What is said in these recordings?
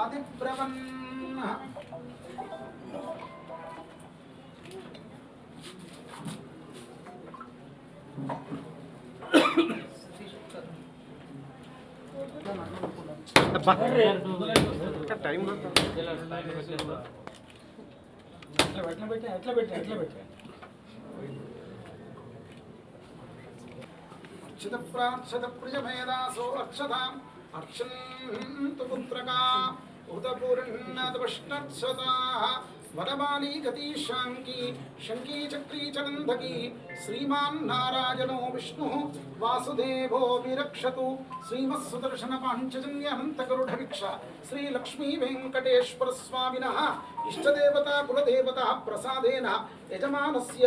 అధిబ్రవన్న time ఎట్లా పెట్టా ఎట్లా పెట్టా ఎట్లా పెట్టా అక్షత ప్రాక్షత ప్రియమేదాసో అక్షతాం అక్షంతు పుత్రకా ఉదపూర్ణదృష్టక్షతా उतपूर्णतपश्नत्सदाः वनमाली गतीशाङ्की शङ्की चक्री चनन्दकी श्रीमान् नारायणो विष्णुः, वासुदेवो विरक्षतु। श्रीमत्सुदर्शनपाञ्चजन्यहन्तगरुढभिक्ष श्रीलक्ष्मीवेङ्कटेश्वरस्वामिनः इष्टदेवता प्रसादेन, यजमानस्य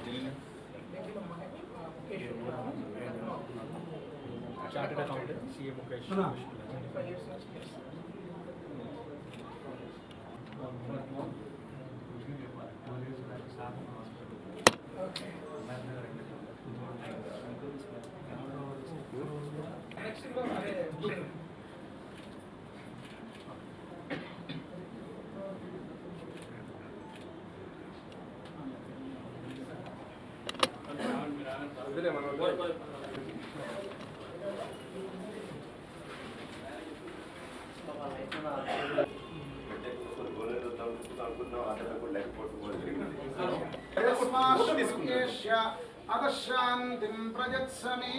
లోపలికి ప్రెసిడెంట్ ఆఫ్ ఢిల్లీ చార్టెడ్ యస్మాశ్రుకేష్య అదశాంతిం ప్రయత్సమే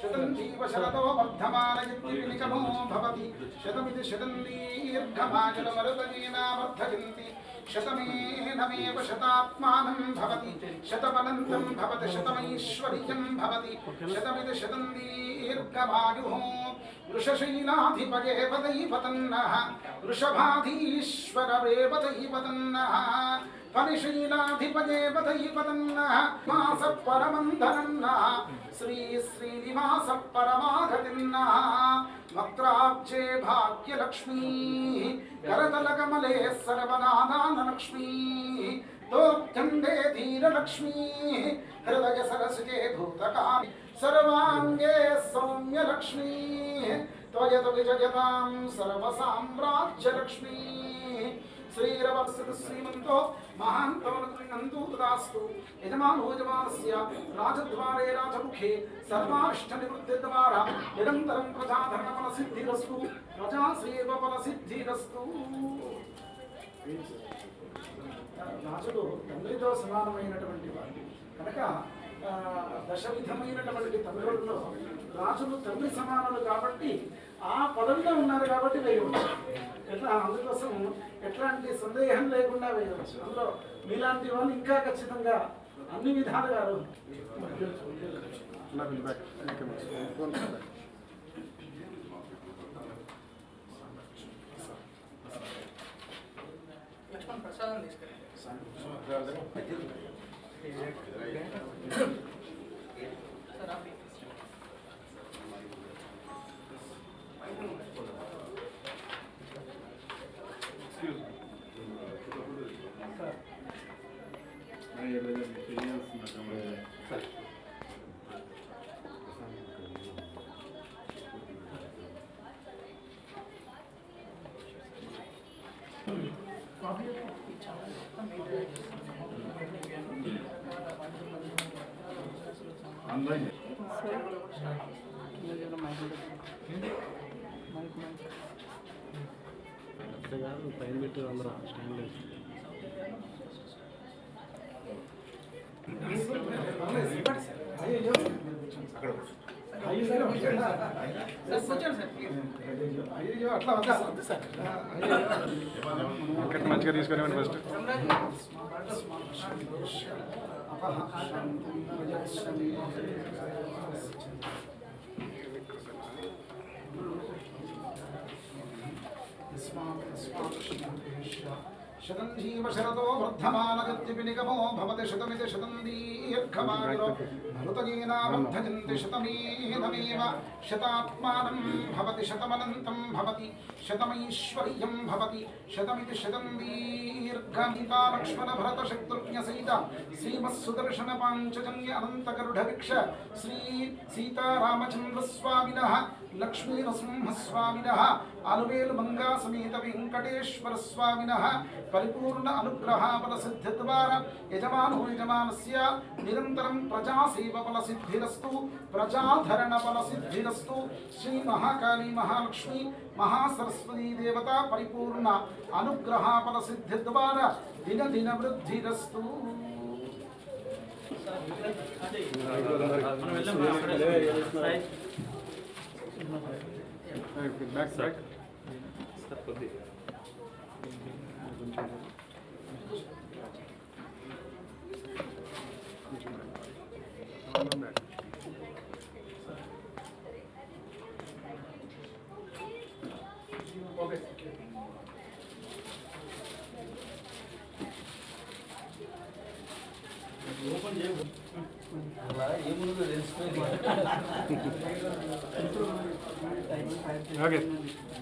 శతం జీవ శరతో వర్ధమానయత్నికమో భవతి శతమితి శతం దీర్ఘమాజలమరుతనేనా వర్ధయంతి శతమేనమేవ శతాత్మానం భవతి. శతమనంతం భవతి. శతమైశ్వర్యం భవతి. శతమితి శతం దీర్ఘమాయు దీర్ఘమాయుః వృషశైలాధిపయేవ దైవతన్నః వృషభాధీశ్వరవేవ దైవతన్నః పరిశీలాధిపయేవ దైవతన్నః మాస పరమంధరన్న శ్రీ శ్రీనివాస పరమాగతిన్న వక్త్రాబ్జే భాగ్యలక్ష్మీ కరతలకమలే సర్వనాదానలక్ష్మీ దోర్గండే ధీరలక్ష్మీ హృదయ సరసిజే భూతకామి సర్వాంగే సౌమ్యలక్ష్మీ త్వయతు విజయతాం సర్వసామ్రాజ్యలక్ష్మీ శ్రీరవత్సర శ్రీమంతో మహాంతవనంతు తదాస్తు యజమానో యజమానస్య రాజద్వారే రాజముఖే సర్వాష్ట నివృత్తి ద్వారా నిరంతరం ప్రజాధరణ ఫల సిద్ధిరస్తు ప్రజాసేవ ఫల సిద్ధిరస్తు రాజులు తండ్రితో సమానమైనటువంటి వాడు కనుక దశ విధమైనటువంటి తండ్రుల్లో రాజులు తండ్రి సమానులు కాబట్టి ఆ పదవిలో ఉన్నారు కాబట్టి వేయవచ్చు. ఎట్లా? అందుకోసం ఎట్లాంటి సందేహం లేకుండా వేయవచ్చు. అందులో మీలాంటి వాళ్ళు ఇంకా ఖచ్చితంగా అన్ని విధాలుగా. లక్ష్మణ్ ప్రసాదం తీసుకెళ్ళండి. పైన పెట్టి అందరూ స్టాండ్ వేసి అయ్యో అయ్యో సార్ కూర్చోండి సార్ ప్లీజ్ అయ్యో అట్లా వద్దా సార్ వెంకట్ మంచిగా తీసుకునేవాడి ఫస్ట్ శతం జీవ శరదో వర్ధమానగత్యపి నిగమో భవతి శతమితి శతం దీర్ఘమాయురో మృతయేనావర్ధయంతి శతమేధమేవ శతాత్మానం భవతి శతమనంతం భవతి శతమైశ్వర్యం భవతి శతమితి శతం దీర్ఘమితా లక్ష్మణ భరత శత్రుఘ్న సహిత శ్రీమత్సుదర్శన పాంచజన్య అనంత గరుడ విక్ష శ్రీ సీతారామచంద్ర స్వామిన లక్ష్మీ నృసింహ స్వామిన అలువేలు మంగా సమేత వెంకటేశ్వర స్వామిన పరిపూర్ణ అనుగ్రహ బల సిద్ధి ద్వారా యజమానో యజమానస్య నిరంతరం ప్రజా సేవ బల సిద్ధిరస్తు ప్రజాధరణ బల సిద్ధిరస్తు శ్రీ మహాకాళీ మహాలక్ష్మి మహాసరస్వతీ దేవత పరిపూర్ణ అనుగ్రహ బల సిద్ధి ద్వారా దిన దిన వృద్ధిరస్తు బ్యాక్ బ్యాక్ Okay.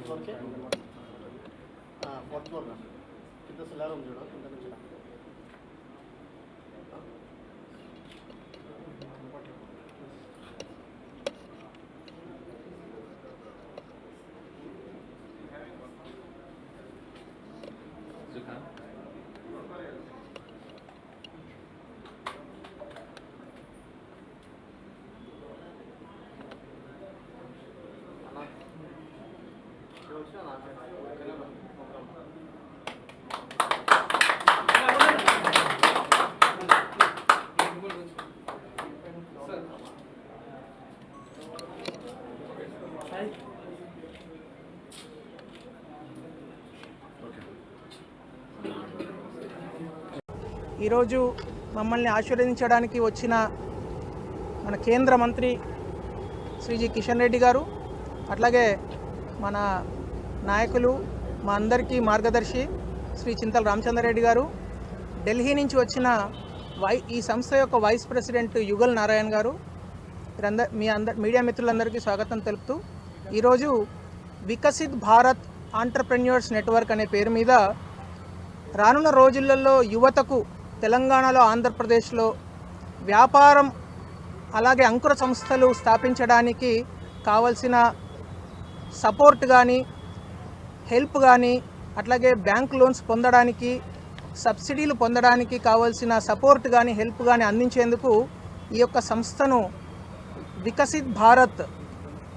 స్కూల్ రా ఫోర్త్ ఫ్లోర్కి ఫోర్త్ ఫ్లోర్ రా కింద సిల్లార్ ఉంది చూడు కింద నుంచి ఈరోజు మమ్మల్ని ఆశీర్వదించడానికి వచ్చిన మన కేంద్ర మంత్రి శ్రీజీ కిషన్ రెడ్డి గారు అట్లాగే మన నాయకులు మా అందరికీ మార్గదర్శి శ్రీ చింతల రామచంద్రరెడ్డి గారు ఢిల్లీ నుంచి వచ్చిన వై ఈ సంస్థ యొక్క వైస్ ప్రెసిడెంట్ యుగల్ నారాయణ్ గారు మీరందర్ మీ అందర్ మీడియా మిత్రులందరికీ స్వాగతం తెలుపుతూ ఈరోజు వికసిత్ భారత్ ఆంటర్ప్రెన్యూర్స్ నెట్వర్క్ అనే పేరు మీద రానున్న రోజులలో యువతకు తెలంగాణలో ఆంధ్రప్రదేశ్లో వ్యాపారం అలాగే అంకుర సంస్థలు స్థాపించడానికి కావలసిన సపోర్ట్ కానీ హెల్ప్ కానీ అట్లాగే బ్యాంక్ లోన్స్ పొందడానికి సబ్సిడీలు పొందడానికి కావాల్సిన సపోర్ట్ కానీ హెల్ప్ కానీ అందించేందుకు ఈ యొక్క సంస్థను వికసిత్ భారత్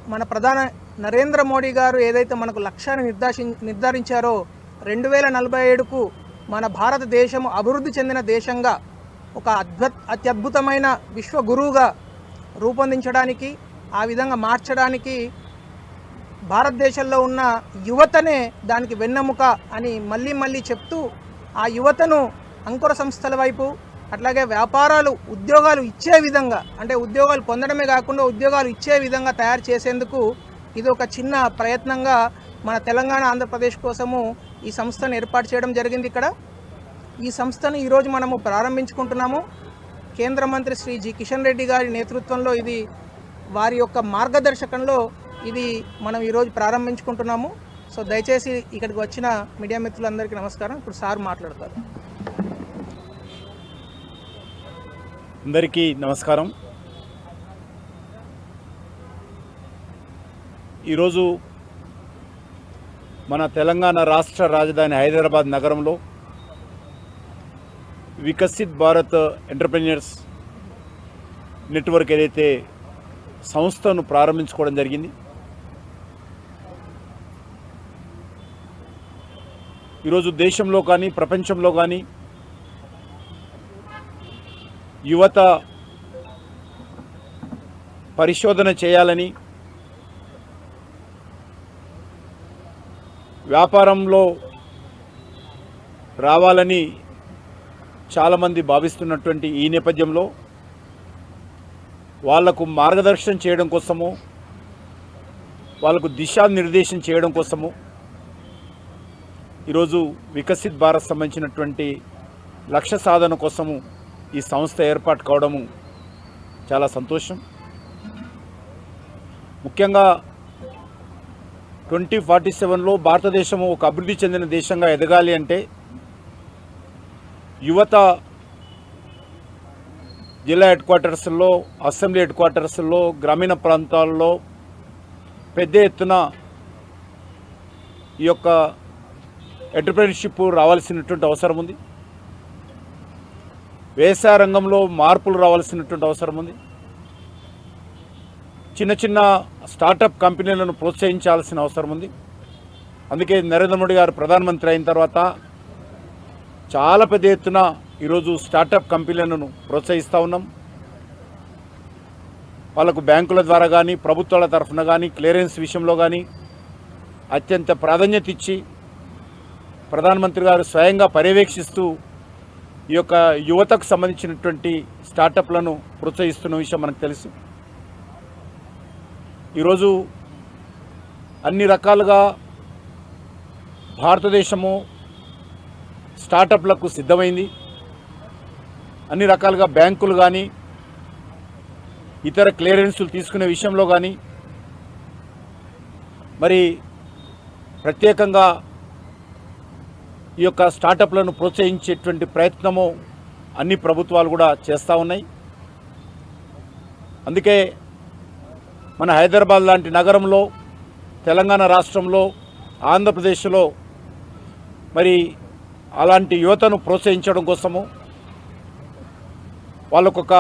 మన ప్రధాన నరేంద్ర మోడీ గారు ఏదైతే మనకు లక్ష్యాన్ని నిర్దేశి నిర్ధారించారో రెండు వేల నలభై ఏడుకు మన భారతదేశం అభివృద్ధి చెందిన దేశంగా ఒక అద్భుత అత్యద్భుతమైన విశ్వగురువుగా రూపొందించడానికి ఆ విధంగా మార్చడానికి భారతదేశంలో ఉన్న యువతనే దానికి వెన్నెముక అని మళ్ళీ మళ్ళీ చెప్తూ ఆ యువతను అంకుర సంస్థల వైపు అట్లాగే వ్యాపారాలు ఉద్యోగాలు ఇచ్చే విధంగా అంటే ఉద్యోగాలు పొందడమే కాకుండా ఉద్యోగాలు ఇచ్చే విధంగా తయారు చేసేందుకు ఇది ఒక చిన్న ప్రయత్నంగా మన తెలంగాణ ఆంధ్రప్రదేశ్ కోసము ఈ సంస్థను ఏర్పాటు చేయడం జరిగింది ఇక్కడ. ఈ సంస్థను ఈరోజు మనము ప్రారంభించుకుంటున్నాము. కేంద్ర మంత్రి శ్రీ జి కిషన్ రెడ్డి గారి నేతృత్వంలో ఇది వారి యొక్క మార్గదర్శకంలో ఇది మనం ఈరోజు ప్రారంభించుకుంటున్నాము. సో దయచేసి ఇక్కడికి వచ్చిన మీడియా మిత్రులందరికీ నమస్కారం. ఇప్పుడు సార్ మాట్లాడతారు. అందరికీ నమస్కారం. ఈరోజు మన తెలంగాణ రాష్ట్ర రాజధాని హైదరాబాద్ నగరంలో వికసిత్ భారత్ ఎంటర్ప్రెన్యూర్స్ నెట్వర్క్ ఏదైతే సంస్థను ప్రారంభించుకోవడం జరిగింది ఈరోజు దేశంలో కానీ ప్రపంచంలో కానీ యువత పరిశోధన చేయాలని వ్యాపారంలో రావాలని చాలామంది భావిస్తున్నటువంటి ఈ నేపథ్యంలో వాళ్ళకు మార్గదర్శనం చేయడం కోసము వాళ్ళకు దిశానిర్దేశం చేయడం కోసము ఈరోజు వికసిత్ భారత్ సంబంధించినటువంటి లక్ష్య సాధన కోసము ఈ సంస్థ ఏర్పాటు కావడము చాలా సంతోషం. ముఖ్యంగా ట్వంటీ ఫార్టీ సెవెన్లో భారతదేశము ఒక అభివృద్ధి చెందిన దేశంగా ఎదగాలి అంటే యువత జిల్లా హెడ్ క్వార్టర్స్లో అసెంబ్లీ హెడ్ క్వార్టర్స్లో గ్రామీణ ప్రాంతాల్లో పెద్ద ఎత్తున ఈ యొక్క ఎంటర్ప్రెన్షిప్ రావాల్సినటువంటి అవసరం ఉంది. వ్యవసాయ రంగంలో మార్పులు రావాల్సినటువంటి అవసరం ఉంది. చిన్న చిన్న స్టార్టప్ కంపెనీలను ప్రోత్సహించాల్సిన అవసరం ఉంది. అందుకే నరేంద్ర మోడీ గారు ప్రధానమంత్రి అయిన తర్వాత చాలా పెద్ద ఎత్తున ఈరోజు స్టార్టప్ కంపెనీలను ప్రోత్సహిస్తూ ఉన్నాం. వాళ్ళకు బ్యాంకుల ద్వారా కానీ ప్రభుత్వాల తరఫున కానీ క్లియరెన్స్ విషయంలో కానీ అత్యంత ప్రాధాన్యత ఇచ్చి ప్రధానమంత్రి గారు స్వయంగా పర్యవేక్షిస్తూ ఈ యొక్క యువతకు సంబంధించినటువంటి స్టార్టప్లను ప్రోత్సహిస్తున్న విషయం మనకు తెలుసు. ఈరోజు అన్ని రకాలుగా భారతదేశము స్టార్టప్లకు సిద్ధమైంది. అన్ని రకాలుగా బ్యాంకులు కానీ ఇతర క్లియరెన్సులు తీసుకునే విషయంలో కానీ మరి ప్రత్యేకంగా ఈ యొక్క స్టార్టప్లను ప్రోత్సహించేటువంటి ప్రయత్నము అన్ని ప్రభుత్వాలు కూడా చేస్తూ ఉన్నాయి. అందుకే మన హైదరాబాద్ లాంటి నగరంలో తెలంగాణ రాష్ట్రంలో ఆంధ్రప్రదేశ్లో మరి అలాంటి యువతను ప్రోత్సహించడం కోసము వాళ్ళకొక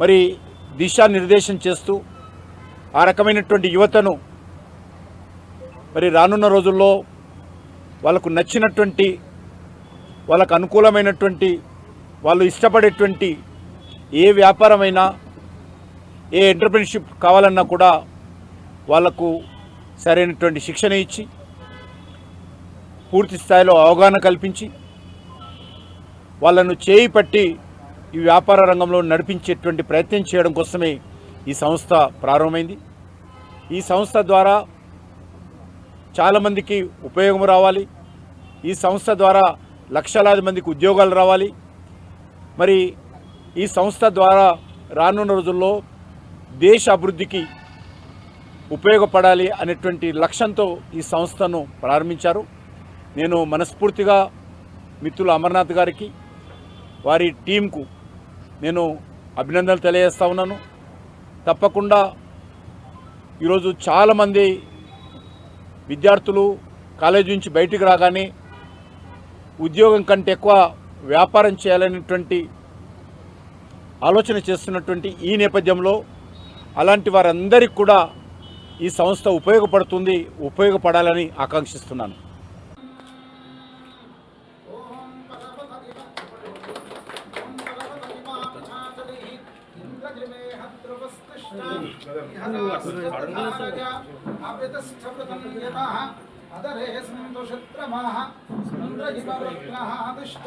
మరి దిశానిర్దేశం చేస్తూ ఆ రకమైనటువంటి యువతను మరి రానున్న రోజుల్లో వాళ్ళకు నచ్చినటువంటి వాళ్ళకు అనుకూలమైనటువంటి వాళ్ళు ఇష్టపడేటువంటి ఏ వ్యాపారమైనా ఏ ఎంటర్ప్రినర్షిప్ కావాలన్నా కూడా వాళ్ళకు సరైనటువంటి శిక్షణ ఇచ్చి పూర్తి స్థాయిలో అవగాహన కల్పించి వాళ్ళను చేయి పట్టి ఈ వ్యాపార రంగంలో నడిపించేటువంటి ప్రయత్నం చేయడం కోసమే ఈ సంస్థ ప్రారంభమైంది. ఈ సంస్థ ద్వారా చాలామందికి ఉపయోగం రావాలి. ఈ సంస్థ ద్వారా లక్షలాది మందికి ఉద్యోగాలు రావాలి. మరి ఈ సంస్థ ద్వారా రానున్న రోజుల్లో దేశ అభివృద్ధికి ఉపయోగపడాలి అనేటువంటి లక్ష్యంతో ఈ సంస్థను ప్రారంభించారు. నేను మనస్ఫూర్తిగా మిత్రులు అమర్నాథ్ గారికి వారి టీంకు నేను అభినందనలు తెలియజేస్తా ఉన్నాను. తప్పకుండా ఈరోజు చాలామంది విద్యార్థులు కాలేజీ నుంచి బయటికి రాగానే ఉద్యోగం కంటే ఎక్కువ వ్యాపారం చేయాలనేటువంటి ఆలోచన చేస్తున్నటువంటి ఈ నేపథ్యంలో అలాంటి వారందరికీ కూడా ఈ సంస్థ ఉపయోగపడుతుంది ఉపయోగపడాలని ఆకాంక్షిస్తున్నాను. అదరే సంతోషత్రమాః ఇంద్రజిమరత్నహాదిష్ట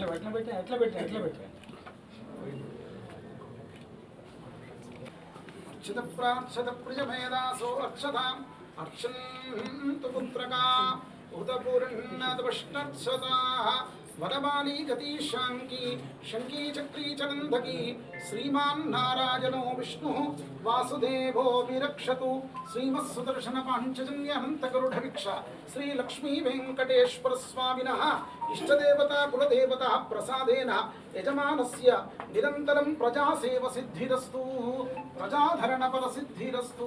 టైం ఎట్లా పెట్టా ఎట్లా పెట్టా ఎట్లా పెట్టా? అక్షత ప్రాక్షత ప్రియమేదాసో అక్షతాం అక్షంతు పుత్రకా. वरबाली गति शांकी, शंकी चक्री चलंधकी श्रीमान नारायणो विष्णु, वासुदेवो विरक्षतु। श्रीमत्सुदर्शन पांचजन्य हंतकरुढ़भिक्ष श्रीलक्ष्मी वेंकटेश्वर स्वामिन इष्टदेवता कुलदेवता प्रसादेन यजमानस्य निरन्तरं प्रजासेवसिद्धिरस्तु। प्रजाधरणपरसिद्धिरस्तु।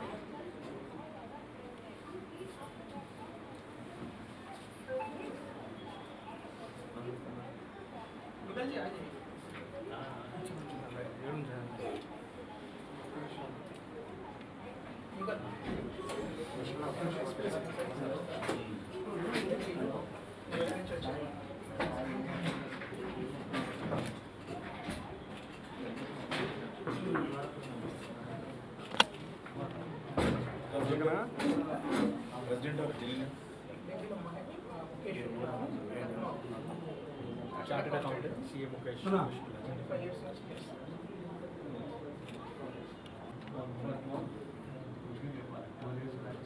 ప్రజాసేవ సిద్ధిరస్తు ప్రజాధరణ ఫల సిద్ధిరస్తు ఒకవైపు ఉండాలి జరగా లోపలికి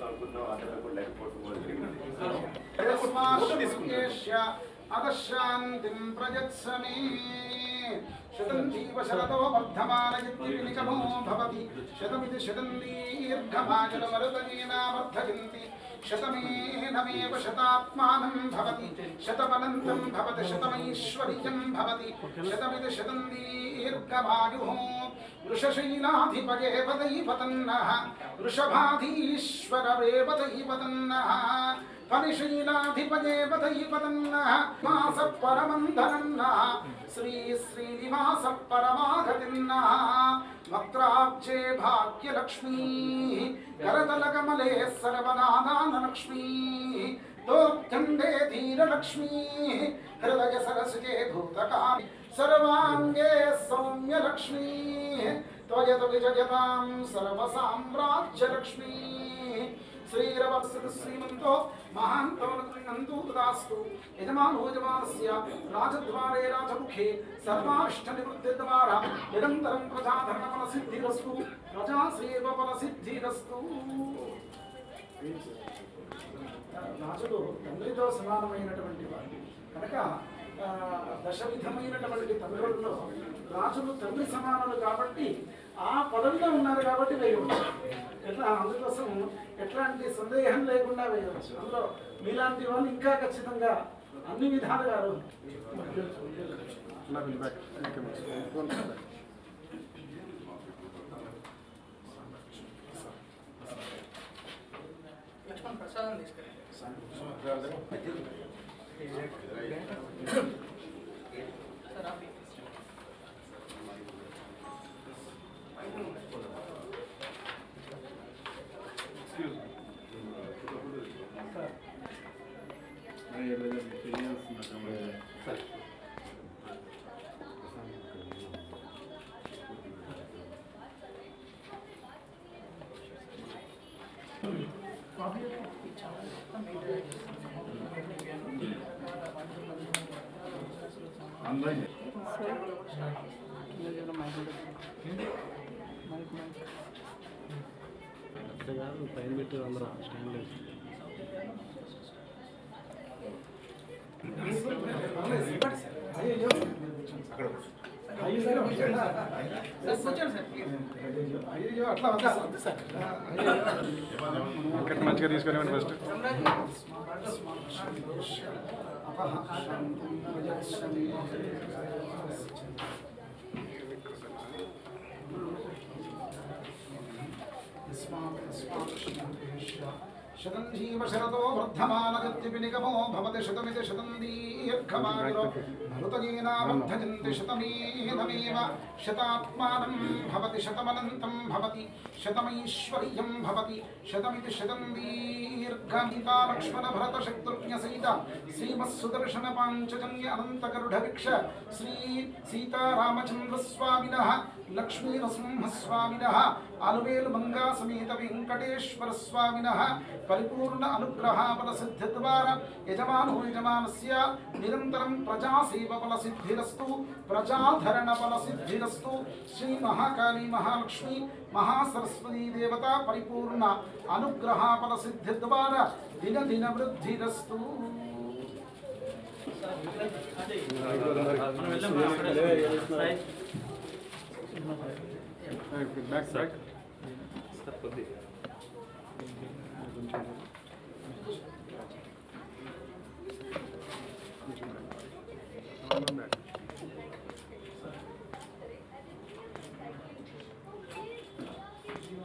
అకౌంటెంట్ సిఏ ముఖేష్ వదిలే అదశాంతిం ప్రయత్సమే శతం జీవ వర్ధమానయత్నికమో భవతి. శతమితి శతం దీర్ఘమాజనమరుతనేనా శతమేనమేవ శతాత్మానం భవతి. శతమనంతం భవతి శతమైశ్వర్యం భవతి. శతమితి శతం దీర్ఘమాయుః వృషశైలాధిపయేవ దైవతన్నః వృషభాధీశ్వరవేవ దైవతన్నః పరిశీలాధిపదేవ దైవతన్నః మాస పరమంధనన్నః శ్రీ శ్రీనివాస పరమాగతిన్నః వక్రాబ్జే భాగ్యలక్ష్మీ కరతలకమలే సర్వనాదానలక్ష్మీ దోర్గండే ధీరలక్ష్మీ హృదయ సరసిజే భూతకామి సర్వాంగే సౌమ్యలక్ష్మీ త్వయతు విజయతాం సర్వసామ్రాజ్యలక్ష్మీ శ్రీరవత్సర శ్రీమంతో మహాంతమనందు దాస్తు యజమానో యజమానస్య రాజద్వారే రాజముఖే సర్వాష్ట నివృత్తి ద్వారా నిరంతరం ప్రజాధరణ ఫల సిద్ధిరస్తు ప్రజాసేవ ఫల సిద్ధిరస్తు రాజులు తండ్రితో సమానమైనటువంటి వాడు కనుక దశ విధమైనటువంటి తండ్రుల్లో రాజులు తండ్రి సమానులు కాబట్టి ఆ పదవిలో ఉన్నారు కాబట్టి వేయవచ్చు. ఎట్లా? అందుకోసం ఎట్లాంటి సందేహం లేకుండా వేయవచ్చు. అందులో మీలాంటి వాళ్ళు ఇంకా ఖచ్చితంగా అన్ని విధాలుగా నా bill back okay madam. Phone back. పైన పెట్టి అందరూ స్టాండ్ లేదు ఇక్కడ మంచిగా తీసుకుని ఫస్ట్ శతం జీవ శరతో వర్ధమానగత్యపి నిగమో భవతి శతమితి శతం దీర్ఘమాయురో మృతజీనావర్ధజంతి శతమేనమేవ శతాత్మానం భవతి శతమనంతం భవతి శతమైశ్వర్యం భవతి శతమితి శతం దీర్ఘమితా లక్ష్మణ భరత శత్రుఘ్న సహిత శ్రీమత్సుదర్శన పాంచజన్య అనంత గరుడ విక్ష శ్రీ సీతారామచంద్ర స్వామినః లక్ష్మీ నృసింహస్వామినః అలువేలు మంగా సమేత వెంకటేశ్వర స్వామినః పరిపూర్ణ అనుగ్రహ ఫల సిద్ధి ద్వారా యజమానో యజమానస్య నిరంతరం ప్రజా సేవ ఫల సిద్ధిరస్తు ప్రజాధరణ ఫల సిద్ధిరస్తు శ్రీ మహాకాళీ మహాలక్ష్మి మహాసరస్వతీ దేవత పరిపూర్ణ అనుగ్రహ ఫల సిద్ధి ద్వారా దిన దిన వృద్ధిరస్తు back back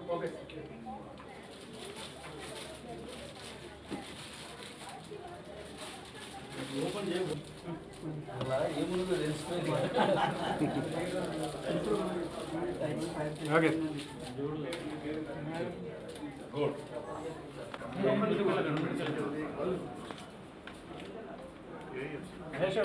okay okay good है शो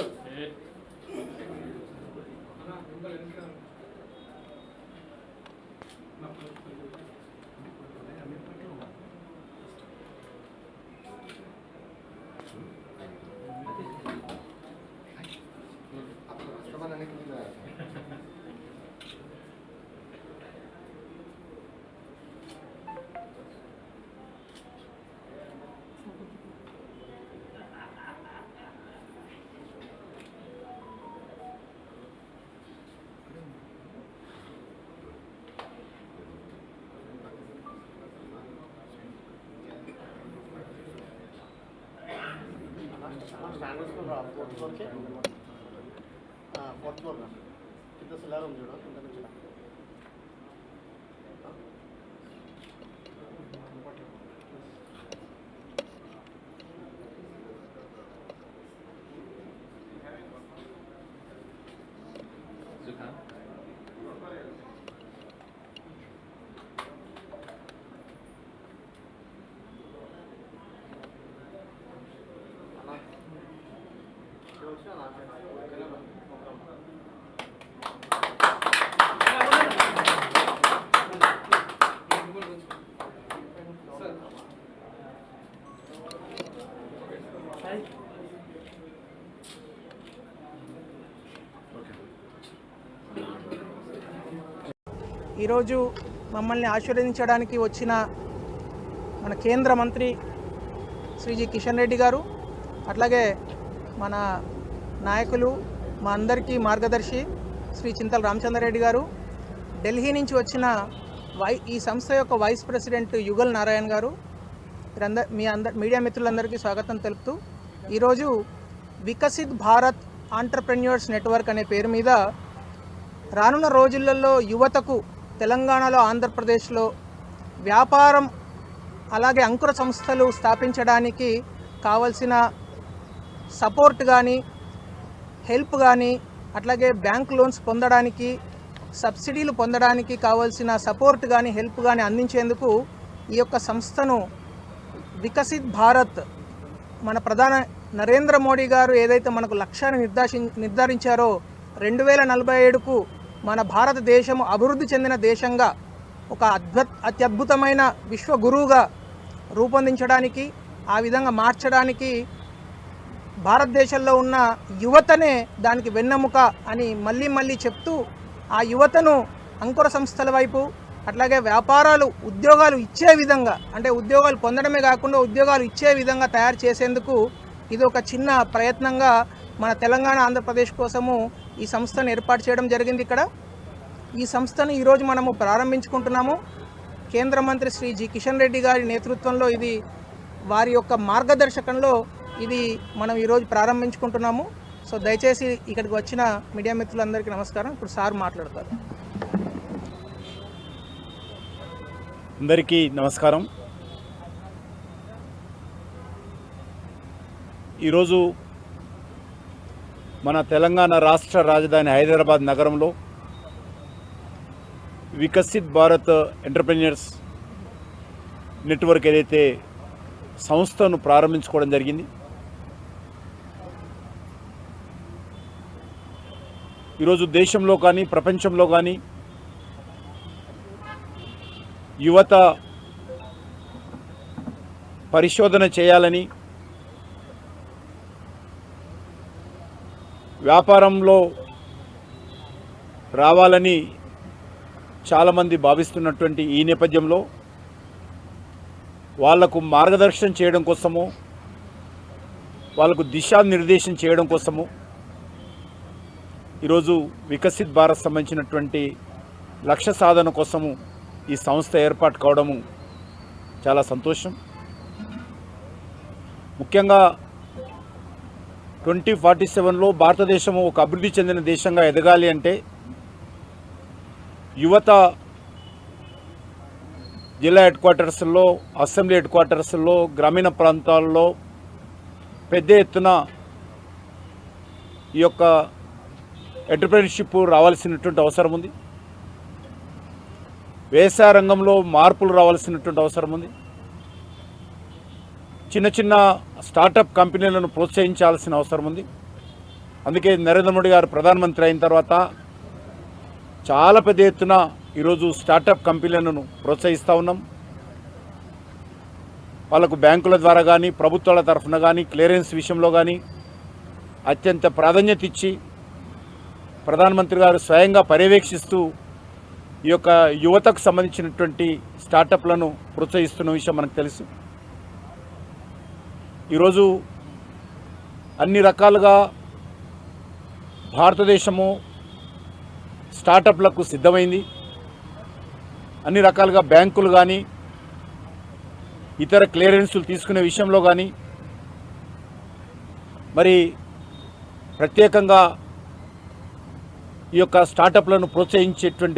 స్కూల్ రా ఫోర్త్ ఫ్లోర్కి? ఫోర్త్ ఫ్లోర్ రా కింద సిల్లార్ ఉంది చూడు కింద నుంచి ఈరోజు మమ్మల్ని ఆశీర్వదించడానికి వచ్చిన మన కేంద్ర మంత్రి శ్రీజీ కిషన్ రెడ్డి గారు అట్లాగే మన నాయకులు మా అందరికీ మార్గదర్శి శ్రీ చింతల రామచంద్రారెడ్డి గారు ఢిల్లీ నుంచి వచ్చిన వై ఈ సంస్థ యొక్క వైస్ ప్రెసిడెంట్ యుగల్ నారాయణ గారు మీరందర్ మీ అందర్ మీడియా మిత్రులందరికీ స్వాగతం తెలుపుతూ ఈరోజు వికసిత్ భారత్ ఆంటర్ప్రెన్యూర్స్ నెట్వర్క్ అనే పేరు మీద రానున్న రోజులలో యువతకు తెలంగాణలో ఆంధ్రప్రదేశ్లో వ్యాపారం అలాగే అంకుర సంస్థలు స్థాపించడానికి కావలసిన సపోర్ట్ కానీ హెల్ప్ కానీ అట్లాగే బ్యాంక్ లోన్స్ పొందడానికి సబ్సిడీలు పొందడానికి కావాల్సిన సపోర్ట్ కానీ హెల్ప్ కానీ అందించేందుకు ఈ యొక్క సంస్థను వికసిత్ భారత్ మన ప్రధాన నరేంద్ర మోడీ గారు ఏదైతే మనకు లక్ష్యాన్ని నిర్దేశి నిర్ధారించారో రెండు వేల నలభై ఏడుకు మన భారతదేశం అభివృద్ధి చెందిన దేశంగా ఒక అద్భుత అత్యద్భుతమైన విశ్వగురువుగా రూపొందించడానికి ఆ విధంగా మార్చడానికి భారతదేశంలో ఉన్న యువతనే దానికి వెన్నెముక అని మళ్ళీ మళ్ళీ చెప్తూ ఆ యువతను అంకుర సంస్థల వైపు అట్లాగే వ్యాపారాలు ఉద్యోగాలు ఇచ్చే విధంగా అంటే ఉద్యోగాలు పొందడమే కాకుండా ఉద్యోగాలు ఇచ్చే విధంగా తయారు చేసేందుకు ఇది ఒక చిన్న ప్రయత్నంగా మన తెలంగాణ ఆంధ్రప్రదేశ్ కోసము ఈ సంస్థను ఏర్పాటు చేయడం జరిగింది ఇక్కడ. ఈ సంస్థను ఈరోజు మనము ప్రారంభించుకుంటున్నాము. కేంద్ర మంత్రి శ్రీ జి కిషన్ రెడ్డి గారి నేతృత్వంలో ఇది వారి యొక్క మార్గదర్శకంలో ఇది మనం ఈరోజు ప్రారంభించుకుంటున్నాము. సో దయచేసి ఇక్కడికి వచ్చిన మీడియా మిత్రులందరికీ నమస్కారం. ఇప్పుడు సార్ మాట్లాడతారు. అందరికీ నమస్కారం. ఈరోజు మన తెలంగాణ రాష్ట్ర రాజధాని హైదరాబాద్ నగరంలో వికసిత్ భారత్ ఎంటర్ప్రెన్యూర్స్ నెట్వర్క్ ఏదైతే సంస్థను ప్రారంభించుకోవడం జరిగింది ఈరోజు దేశంలో కానీ ప్రపంచంలో కానీ యువత పరిశోధన చేయాలని వ్యాపారంలో రావాలని చాలామంది భావిస్తున్నటువంటి ఈ నేపథ్యంలో వాళ్ళకు మార్గదర్శనం చేయడం కోసము వాళ్ళకు దిశానిర్దేశం చేయడం కోసము ఈరోజు వికసిత్ భారత్ సంబంధించినటువంటి లక్ష్య సాధన కోసము ఈ సంస్థ ఏర్పాటు కావడము చాలా సంతోషం. ముఖ్యంగా ట్వంటీ ఫార్టీ సెవెన్లో భారతదేశం ఒక అభివృద్ధి చెందిన దేశంగా ఎదగాలి అంటే యువత జిల్లా హెడ్ క్వార్టర్స్లో అసెంబ్లీ హెడ్ క్వార్టర్స్లో గ్రామీణ ప్రాంతాల్లో పెద్ద ఎత్తున ఈ యొక్క ఎంటర్ప్రెన్షిప్ రావాల్సినటువంటి అవసరం ఉంది. వ్యవసాయ రంగంలో మార్పులు రావాల్సినటువంటి అవసరం ఉంది. చిన్న చిన్న స్టార్టప్ కంపెనీలను ప్రోత్సహించాల్సిన అవసరం ఉంది. అందుకే నరేంద్ర మోడీ గారు ప్రధానమంత్రి అయిన తర్వాత చాలా పెద్ద ఎత్తున ఈరోజు స్టార్టప్ కంపెనీలను ప్రోత్సహిస్తూ ఉన్నాం. వాళ్ళకు బ్యాంకుల ద్వారా కానీ ప్రభుత్వాల తరఫున కానీ క్లియరెన్స్ విషయంలో కానీ అత్యంత ప్రాధాన్యత ఇచ్చి ప్రధానమంత్రి గారు స్వయంగా పర్యవేక్షిస్తూ ఈ యొక్క యువతకు సంబంధించినటువంటి స్టార్టప్లను ప్రోత్సహిస్తున్న విషయం మనకు తెలుసు. ఈరోజు అన్ని రకాలుగా భారతదేశము స్టార్టప్లకు సిద్ధమైంది. అన్ని రకాలుగా బ్యాంకులు కానీ ఇతర క్లియరెన్సులు తీసుకునే విషయంలో కానీ మరి ప్రత్యేకంగా ఈ యొక్క స్టార్టప్లను ప్రోత్సహించేటువంటి